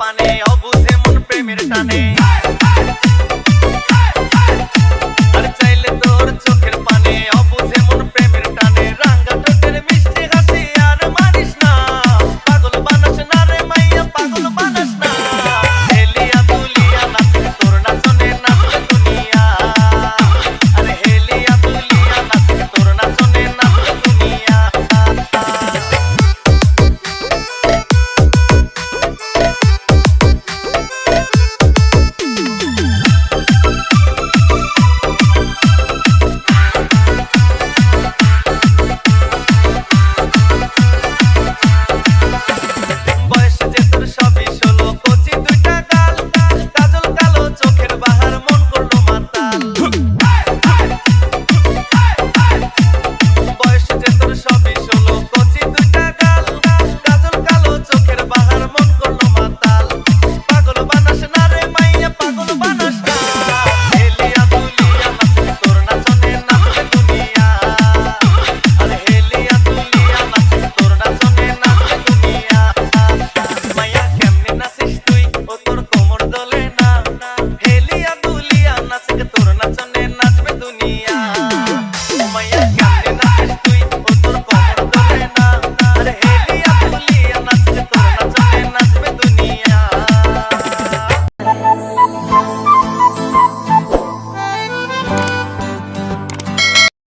পানে অবুঝে মন প্রেমের টানে।